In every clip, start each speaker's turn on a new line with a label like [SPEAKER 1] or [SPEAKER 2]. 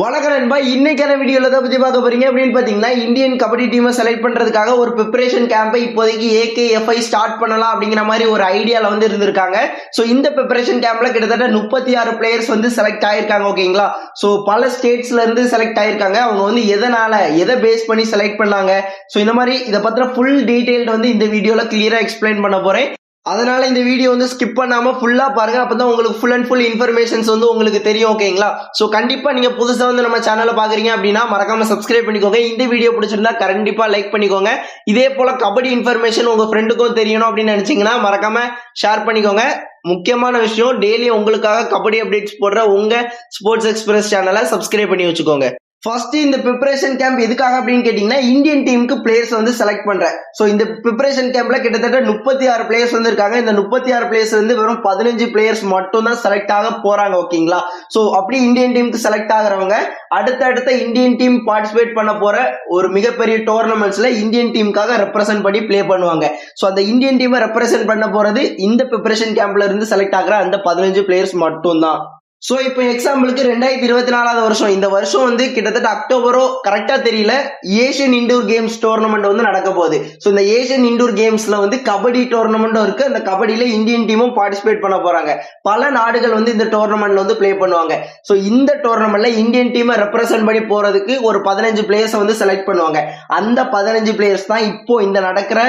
[SPEAKER 1] வணக்கம் நண்பா. இன்னைக்கான வீடியோவில் தான் பற்றி பார்க்க போறீங்க. அப்படின்னு பார்த்தீங்கன்னா இந்தியன் கபடி டீமை செலக்ட் பண்ணுறதுக்காக ஒரு ப்ரிப்பரேஷன் கேம்பை இப்போதைக்கு ஏகேஎஃப்ஐ ஸ்டார்ட் பண்ணலாம் அப்படிங்கிற மாதிரி ஒரு ஐடியாவில் வந்து இருந்திருக்காங்க. ஸோ இந்த ப்ரிப்பரேஷன் கேம்பில் கிட்டத்தட்ட முப்பத்தி ஆறு பிளேயர்ஸ் வந்து செலக்ட் ஆயிருக்காங்க ஓகேங்களா ஸோ பல ஸ்டேட்ஸ்லேருந்து செலக்ட் ஆயிருக்காங்க. அவங்க வந்து எதனால் எதை பேஸ் பண்ணி செலக்ட் பண்ணாங்க? ஸோ இந்த மாதிரி இதை பற்றின ஃபுல் டீட்டெயில்டு வந்து இந்த வீடியோவில் கிளியராக எக்ஸ்பிளைன் பண்ண போகிறேன் அதனால இந்த வீடியோ வந்து ஸ்கிப் பண்ணாம ஃபுல்லா பாருங்க. அப்பதான் உங்களுக்கு ஃபுல் அண்ட் ஃபுல் இன்ஃபர்மேஷன்ஸ் வந்து உங்களுக்கு தெரியும் ஓகேங்களா சோ கண்டிப்பா நீங்க புதுசா வந்து நம்ம சேனலை பாக்குறீங்க அப்படின்னா மறக்காம சப்ஸ்கிரைப் பண்ணிக்கோங்க. இந்த வீடியோ பிடிச்சிருந்தா கண்டிப்பா லைக் பண்ணிக்கோங்க. இதே போல கபடி இன்ஃபர்மேஷன் உங்க ஃப்ரெண்டுக்கும் தெரியணும் அப்படின்னு நினைச்சீங்கன்னா மறக்காம ஷேர் பண்ணிக்கோங்க. முக்கியமான விஷயம் டெய்லி உங்களுக்காக கபடி அப்டேட்ஸ் போடுற உங்க ஸ்போர்ட்ஸ் எக்ஸ்பிரஸ் சேனலை சப்ஸ்கிரைப் பண்ணி வச்சுக்கோங்க. ஃபர்ஸ்ட் இந்த ப்ரிப்பரேஷன் கேம்ப் எதுக்காக அப்படின்னு கேட்டீங்கன்னா இந்தியன் டீமுக்கு பிளேயர்ஸ் வந்து செலக்ட் பண்றேன். ஸோ இந்த ப்ரிப்பரேஷன் கேம்ப்ல கிட்டத்தட்ட முப்பத்தி ஆறு பிளேயர்ஸ் வந்து இருக்காங்க. இந்த முப்பத்தி ஆறு பிளேயர்ஸ் வந்து வெறும் பதினஞ்சு பிளேயர்ஸ் மட்டும் தான் செலக்ட் ஆக போறாங்க ஓகேங்களா ஸோ அப்படி இந்தியன் டீமுக்கு செலக்ட் ஆகுறவங்க அடுத்தடுத்த இந்தியன் டீம் பார்ட்டிசிபேட் பண்ண போற ஒரு மிகப்பெரிய டோர்னமெண்ட்ஸ்ல இந்தியன் டீமுக்காக ரெப்ரசென்ட் பண்ணி ப்ளே பண்ணுவாங்க. ஸோ அந்த இந்தியன் டீமை ரெப்ரசென்ட் பண்ண போறது இந்த ப்ரிப்பரேஷன் கேம்ப்ல இருந்து செலக்ட் ஆகிற அந்த பதினஞ்சு பிளேயர்ஸ் மட்டும் தான் ஸோ இப்போ எக்ஸாம்பிளுக்கு ரெண்டாயிரத்தி இருபத்தி நாலாவது வருஷம். இந்த வருஷம் வந்து கிட்டத்தட்ட அக்டோபரோ கரெக்டாக தெரியல ஏஷியன் இண்டோர் கேம்ஸ் டோர்னமெண்ட் வந்து நடக்க போகுது. ஸோ இந்த ஏஷியன் இண்டோர் கேம்ஸில் வந்து கபடி டோர்னமெண்ட்டும் இருக்குது அந்த கபடியில் இந்தியன் டீமும் பார்ட்டிசிபேட் பண்ண போகிறாங்க பல நாடுகள் வந்து இந்த டோர்னமெண்ட்ல வந்து ப்ளே பண்ணுவாங்க. ஸோ இந்த டோர்னமெண்ட்டில் இந்தியன் டீமை ரெப்ரசென்ட் பண்ணி போகிறதுக்கு ஒரு பதினஞ்சு பிளேயர்ஸை வந்து செலக்ட் பண்ணுவாங்க. அந்த பதினஞ்சு பிளேயர்ஸ் தான் இப்போ இந்த நடக்கிற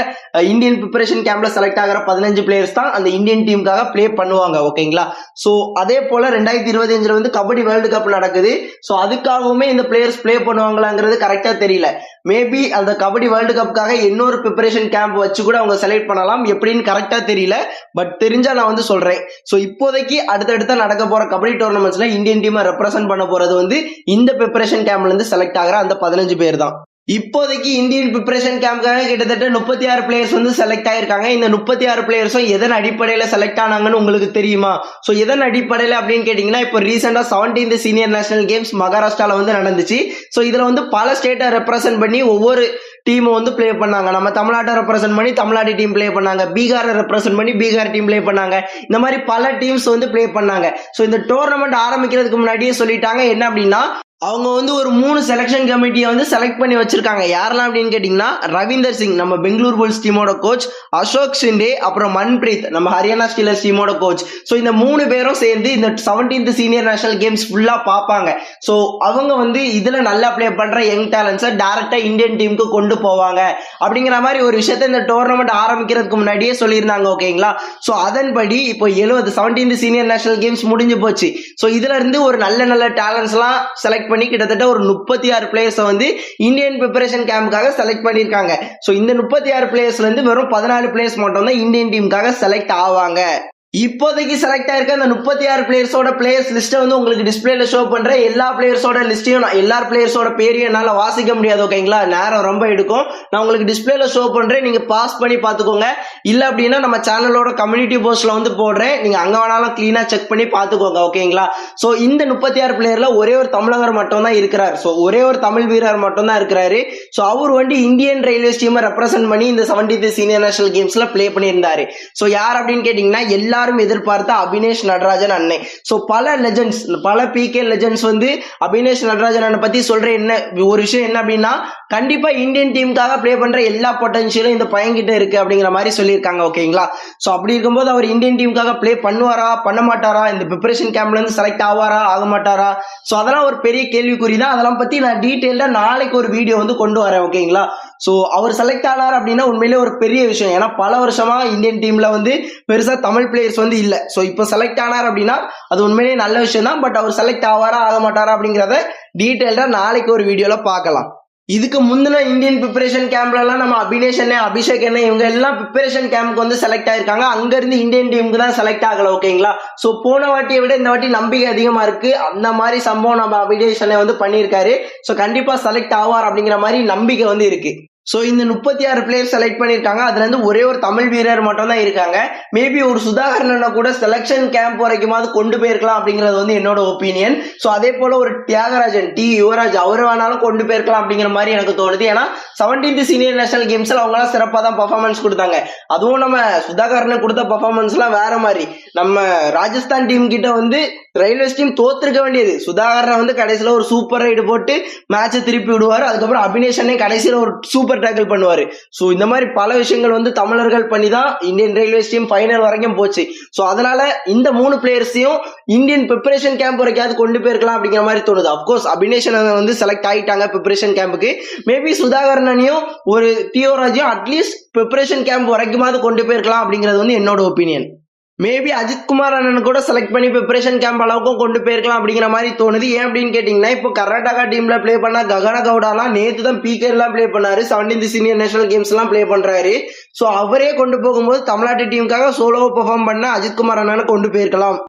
[SPEAKER 1] இந்தியன் ப்ரிப்பரேஷன் கேம்பில் செலக்ட் ஆகிற பதினஞ்சு பிளேயர்ஸ் தான் அந்த இந்தியன் டீமுக்காக ப்ளே பண்ணுவாங்க. ஓகேங்களா ஸோ அதே போல ரெண்டாயிரத்தி இருபத்தி அஞ்சுல வந்து கபடி வேர்ல்டு கப் நடக்குது. ஸோ அதுக்காகவுமே இந்த பிளேயர்ஸ் ப்ளே பண்ணுவாங்களாங்கிறது கரெக்டா தெரியல. மேபி அந்த கபடி வேர்ல்டு கப்புக்காக இன்னொரு ப்ரிப்பரேஷன் கேம்ப் வச்சு கூட அவங்க செலக்ட் பண்ணலாம். எப்படின்னு கரெக்டா தெரியல. பட் தெரிஞ்சா நான் வந்து சொல்றேன். ஸோ இப்போதைக்கு அடுத்தடுத்த நடக்க போற கபடி டோர்னமெண்ட்ஸ்ல இந்தியன் டீமை ரெப்ரசென்ட் பண்ண போறது வந்து இந்த ப்ரிப்பரேஷன் கேம்ப்ல இருந்து செலக்ட் ஆகிற அந்த பதினஞ்சு பேர் தான். இப்போதைக்கு இந்தியன் ப்ரிப்பரேஷன் கேம்ப்காக கிட்டத்தட்ட முப்பத்தி ஆறு பிளேயர்ஸ் வந்து செலக்ட் ஆயிருக்காங்க. இந்த முப்பத்தி ஆறு பிளேயர்ஸும் எதன் அடிப்படையில் செலக்ட் ஆனாங்கன்னு உங்களுக்கு தெரியுமா? ஸோ எதன் அடிப்படையில் அப்படின்னு கேட்டிங்கன்னா இப்போ ரீசெண்டாக செவன்டீன்த் சீனியர் நேஷனல் கேம்ஸ் மகாராஷ்டிராவில் வந்து நடந்துச்சு. ஸோ இதில் வந்து பல ஸ்டேட்டை ரெப்ரசென்ட் பண்ணி ஒவ்வொரு டீம் வந்து ப்ளே பண்ணாங்க. நம்ம தமிழ்நாட்டை ரெப்ரசென்ட் பண்ணி தமிழ்நாடு டீம் ப்ளே பண்ணாங்க. பீகாரை ரெப்ரசென்ட் பண்ணி பீகார் டீம் ப்ளே பண்ணாங்க. இந்த மாதிரி பல டீம்ஸ் வந்து ப்ளே பண்ணாங்க. ஸோ இந்த டோர்னமெண்ட் ஆரம்பிக்கிறதுக்கு முன்னாடியே சொல்லிட்டாங்க. என்ன அப்படின்னா அவங்க வந்து ஒரு மூணு செலெக்ஷன் கமிட்டியை வந்து செலக்ட் பண்ணி வச்சிருக்காங்க. யாரெல்லாம் அப்படின்னு கேட்டிங்கன்னா ரவீந்தர் சிங் நம்ம பெங்களூர் புல்ஸ் டீமோட கோச் அசோக் சிண்டே அப்புறம் மன்பிரீத் நம்ம ஹரியானா ஸ்டீலர்ஸ் டீமோட கோச் ஸோ இந்த மூணு பேரும் சேர்ந்து இந்த செவன்டீன்த் சீனியர் நேஷனல் கேம்ஸ் ஃபுல்லாக பார்ப்பாங்க. ஸோ அவங்க வந்து இதில் நல்லா ப்ளே பண்ணுற யங் டேலண்ட்ஸை டேரெக்டாக இந்தியன் டீமுக்கு கொண்டு போவாங்க. அப்படிங்கிற மாதிரி ஒரு விஷயத்த இந்த டோர்னமெண்ட் ஆரம்பிக்கிறதுக்கு முன்னாடியே சொல்லியிருந்தாங்க ஓகேங்களா? ஸோ அதன்படி இப்போ எழுபது செவன்டீன்த் சீனியர் நேஷனல் கேம்ஸ் முடிஞ்சு போச்சு. ஸோ இதுல இருந்து ஒரு நல்ல நல்ல டேலண்ட்ஸ்லாம் செலக்ட் பண்ணி கிட்டத்தட்ட ஒரு முப்பத்தி ஆறு பிளேயர்ஸை வந்து இந்தியன் ப்ரிப்பரேஷன் கேம்புக்காக செலக்ட் பண்ணியிருக்காங்க. ஸோ இந்த முப்பத்தி ஆறு பிளேயர்ஸ்லேருந்து வெறும் பதினாலு பிளேயர்ஸ் மட்டும் தான் இந்தியன் டீமுக்காக செலக்ட் ஆவாங்க. இப்போதைக்கு செலக்ட் ஆயிருக்க அந்த முப்பத்தி ஆறு பிளேயர்ஸோட பிளேயர்ஸ் லிஸ்ட்டை வந்து உங்களுக்கு டிஸ்பிளேல ஷோ பண்றேன் எல்லா பிளேயர்ஸோட லிஸ்ட்டையும் நான் எல்லா பிளேயர்ஸோட பேரையும் என்னால் வாசிக்க முடியாது ஓகேங்களா நேரம் ரொம்ப எடுக்கும். நான் உங்களுக்கு டிஸ்பிளேல ஷோ பண்றேன். நீங்க பாஸ் பண்ணி பார்த்துக்கோங்க. இல்லை அப்படின்னா நம்ம சேனலோட கம்யூனிட்டி போஸ்ட்ல வந்து போடுறேன். நீங்க அங்க வேணாலும் கிளீனா செக் பண்ணி பார்த்துக்கோங்க ஓகேங்களா ஸோ இந்த முப்பத்தி ஆறு பிளேயர்ல ஒரே ஒரு தமிழகர் மட்டும் தான் இருக்கிறார். ஸோ ஒரே ஒரு தமிழ் வீரர் மட்டும் தான் இருக்கிறாரு. ஸோ அவர் வந்து இந்தியன் ரயில்வேஸ் டீமை ரெப்ரசென்ட் பண்ணி இந்த செவன்டி சீனியர் நேஷனல் கேம்ஸ்ல ப்ளே பண்ணியிருந்தாரு. ஸோ யார் அப்படின்னு கேட்டிங்கன்னா எல்லாரும் எதிர்பார்த்த அபினேஷ் நடராஜன் அண்ணன் ஸோ பல லெஜெண்ட்ஸ் பல பிகே லெஜெண்ட்ஸ் வந்து அபினேஷ் நடராஜன் அண்ணன் பத்தி சொல்ற என்ன ஒரு விஷயம் என்ன அப்படின்னா கண்டிப்பா இந்தியன் டீமுக்காக ப்ளே பண்ற எல்லா பொட்டன்ஷியலும் இந்த பையன்கிட்ட இருக்கு அப்படிங்கிற மாதிரி சொல்லியிருக்காங்க ஓகேங்களா? ஸோ அப்படி இருக்கும்போது அவர் இந்தியன் டீமுக்காக ப்ளே பண்ணுவாரா பண்ண மாட்டாரா? இந்த ப்ரிப்பரேஷன் கேம்ப்ல இருந்து செலக்ட் ஆவாரா ஆக மாட்டாரா? ஸோ அதெல்லாம் ஒரு பெரிய கேள்விக்குறி தான். அதெல்லாம் பத்தி நான் டீட்டெயில்டாக நாளைக்கு ஒரு வீடியோ வந்து கொண்டு வரேன் ஓகேங்களா? ஸோ அவர் செலக்ட் ஆனார் அப்படின்னா உண்மையிலே ஒரு பெரிய விஷயம். ஏன்னா பல வருஷமா இந்தியன் டீம்ல வந்து பெருசா தமிழ் பிளேயர்ஸ் வந்து இல்ல. ஸோ இப்போ செலக்ட் ஆனார் அப்படின்னா அது உண்மையிலேயே நல்ல விஷயம் தான். பட் அவர் செலக்ட் ஆவாரா ஆக மாட்டாரா அப்படிங்கிறத டீட்டெயில்டா நாளைக்கு ஒரு வீடியோல பார்க்கலாம். இதுக்கு முந்தின இந்தியன் ப்ரிப்பரேஷன் கேம்ப்லலாம் நம்ம அபினேஷ் என்ன அபிஷேக் அண்ணே இவங்க எல்லாம் ப்ரிப்பரேஷன் கேம்ப்க்கு வந்து செலக்ட் ஆயிருக்காங்க. அங்க இருந்து இந்தியன் டீமுக்கு தான் செலக்ட் ஆகல ஓகேங்களா ஸோ போன வாட்டியை விட இந்த வாட்டி நம்பிக்கை அதிகமா இருக்கு. அந்த மாதிரி சம்பவம் நம்ம அபினேஷ் அண்ணன் வந்து பண்ணியிருக்காரு. ஸோ கண்டிப்பா செலக்ட் ஆவார் அப்படிங்கிற மாதிரி நம்பிக்கை வந்து இருக்கு. ஸோ இந்த முப்பத்தி ஆறு பிளேயர் செலக்ட் பண்ணியிருக்காங்க அதுலேருந்து ஒரே ஒரு தமிழ் வீரர் மட்டும் தான் இருக்காங்க. மேபி ஒரு சுதாகரனை கூட செலெக்ஷன் கேம்ப் வரைக்குமாவது கொண்டு போயிருக்கலாம் அப்படிங்கிறது வந்து என்னோட ஒப்பீனியன் ஸோ அதே போல ஒரு தியாகராஜன் டி. யுவராஜ் அவர் வேணாலும் கொண்டு போயிருக்கலாம் அப்படிங்கிற மாதிரி எனக்கு தோணுது. ஏன்னா செவன்டீன்த் சீனியர் நேஷனல் கேம்ஸில் அவங்களாம் சிறப்பாக தான் பர்ஃபார்மன்ஸ் கொடுத்தாங்க. அதுவும் நம்ம சுதாகரனுக்கு கொடுத்த பர்ஃபார்மன்ஸ்லாம் வேற மாதிரி. நம்ம ராஜஸ்தான் டீம் கிட்ட வந்து ரயில்வேஸ் டீம் தோத்துருக்க வேண்டியது. சுதாகரனை வந்து கடைசியில் ஒரு சூப்பர் ரைடு போட்டு மேட்சை திருப்பி விடுவார். அதுக்கப்புறம் அபினேஷனே கடைசியில் ஒரு சூப்பர் டேக்கிள் பண்ணுவார். ஸோ இந்த மாதிரி பல விஷயங்கள் வந்து தமிழர்கள் பண்ணி தான் இந்தியன் ரயில்வேஸ் டீம் ஃபைனல் வரைக்கும் போச்சு. ஸோ அதனால இந்த மூணு பிளேயர்ஸையும் இந்தியன் ப்ரிப்பரேஷன் கேம்ப் வரைக்காவது கொண்டு போயிருக்கலாம் அப்படிங்கிற மாதிரி தோணுது. அப்கோர்ஸ் அபினேஷன் வந்து செலக்ட் ஆயிட்டாங்க ப்ரிப்பரேஷன் கேம்புக்கு மேபி சுதாகரனையும் ஒரு தியோராஜையும் அட்லீஸ்ட் ப்ரிப்பரேஷன் கேம்ப் வரைக்குமாவது கொண்டு போயிருக்கலாம் அப்படிங்கிறது வந்து என்னோட ஒப்பீனியன் மேபி அஜித் குமார் அண்ணன் கூட செலக்ட் பண்ணி ப்ரிப்பரேஷன் கேம்ப் அளவுக்கும் கொண்டு போயிருக்கலாம் அப்படிங்கிற மாதிரி தோணுது. ஏன் அப்படின்னு கேட்டிங்கன்னா இப்போ கர்நாடகா டீமில் ப்ளே பண்ண ககன கவுடாலாம் நேற்று தான் பிகேலாம் ப்ளே பண்ணாரு. செவன்டீன்த் சீனியர் நேஷனல் கேம்ஸ்லாம் ப்ளே பண்ணுறாரு ஸோ அவரே கொண்டு போகும்போது தமிழ்நாட்டு டீமுக்காக சோலோவை பெர்ஃபார்ம் பண்ண அஜித் குமார் அண்ணனை கொண்டு போயிருக்கலாம்.